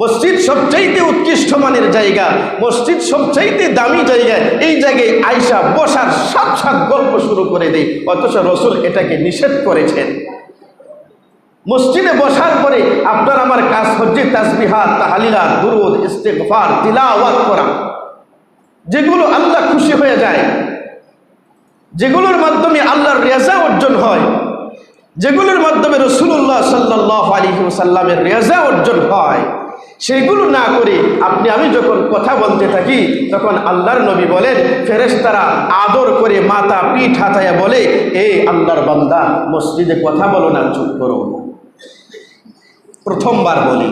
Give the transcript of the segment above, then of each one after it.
মসজিদ সবচাইতে উৎকৃষ্ট মানের জায়গা, মসজিদ সবচাইতে দামি জায়গা, এই জায়গায় আয়সা বসার সাত সাত গল্প শুরু করে দেয়, অথচ রসুল এটাকে নিষেধ করেছেন। মসজিদে বসার পরে আপনার আমার কাজ হচ্ছে তাসবিহাত তাহালিলা, দুরুদ, ইস্তেগফার, তিলাওয়াত করা। যেগুলো আল্লাহ খুশি হয়ে যায়, যেগুলোর মাধ্যমে আল্লাহর রেজা অর্জন হয়, যেগুলোর মাধ্যমে রসুল্লাহ সাল্লাহ আলী রেজা অর্জন হয় সেগুলো না করে আপনি, আমি যখন কথা বলতে থাকি, তখন আল্লাহর নবী বলেন, ফেরেশতারা আদর করে মাথা পিঠ হাতায়া বলে, এ আল্লাহর বান্দা, মসজিদে কথা বলো না, চুপ করো। প্রথমবার বলি।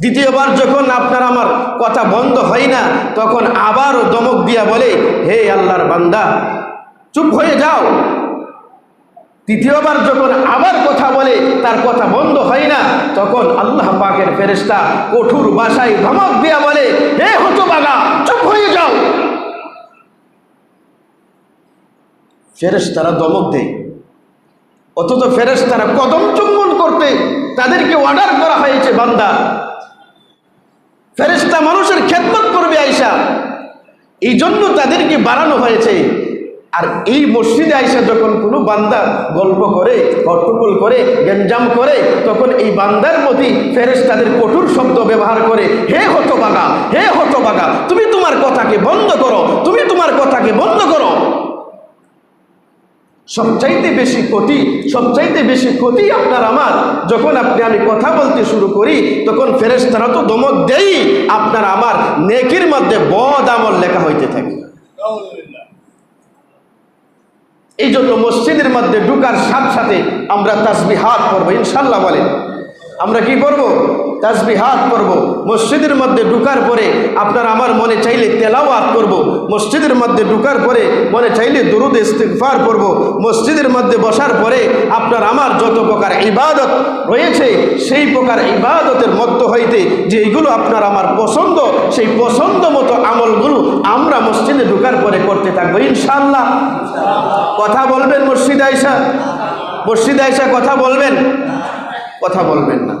দ্বিতীয়বার যখন আপনার আমার কথা বন্ধ হয় না, তখন আবারও দমক দিয়া বলে, হে আল্লাহর বান্দা, চুপ হয়ে যাও। তৃতীয়বার যখন আবার কথা বলে, তার কথা বন্ধ হয় না, তখন আল্লাহ পাকের ফেরেস্তা কঠোর বাসায় ধমক দিয়া বলে, হে হতবাগা, চুপ হয়ে যাও! ফেরেস্তারা দমক দেয়। অথচ ফেরেস্তারা কদম চুম্বন করতে তাদেরকে অর্ডার করা হয়েছে বান্দা। ফেরেস্তা মানুষের খেদমত করবে আইসা এই জন্য তাদেরকে বাড়ানো হয়েছে। আর এই মসজিদে আইসা যখন কোনো বান্দা গল্প করে হট্টগোল করে গেঞ্জাম করে, তখন এই বান্দার প্রতি ফেরেস তাদের কঠোর শব্দ ব্যবহার করে, হে হত হতবাগা, হে হত হতবাগা, তুমি তোমার কথাকে বন্ধ করো, তুমি তোমার কথাকে বন্ধ করো। সবচাইতে বেশি ক্ষতি, সবচাইতে বেশি ক্ষতি আপনার আমার, যখন আপনি আমি কথা বলতে শুরু করি, তখন ফেরেশতারা তো দমক দেই আপনার আমার নেকির মধ্যে বদ আমল লেখা হইতে থাকে। এই জন্য মসজিদের মধ্যে ঢুকার সাথে সাথে আমরা তাসবি হাত করব ইনশাল্লাহ বলেন। আমরা কি করব? তাসবি হাত করব মসজিদের মধ্যে ঢুকার পরে আপনার আমার মনে চাইলে তেলাওয়াত করব। মসজিদের মধ্যে ঢুকার পরে মনে চাইলে দুরুদ ইস্তিগফার করব মসজিদের মধ্যে বসার পরে আপনার আমার যত প্রকার ইবাদত রয়েছে, সেই প্রকার ইবাদতের মধ্য হইতে যে এইগুলো আপনার আমার পছন্দ, সেই পছন্দ মতো আমলগুলো আমরা মসজিদে ঢুকার পরে করতে থাকব ইনশাল্লাহ কথা বলবেন মসজিদ আয়সা মসজিদ আয়সা কথা বলবেন? কথা বলবেন না।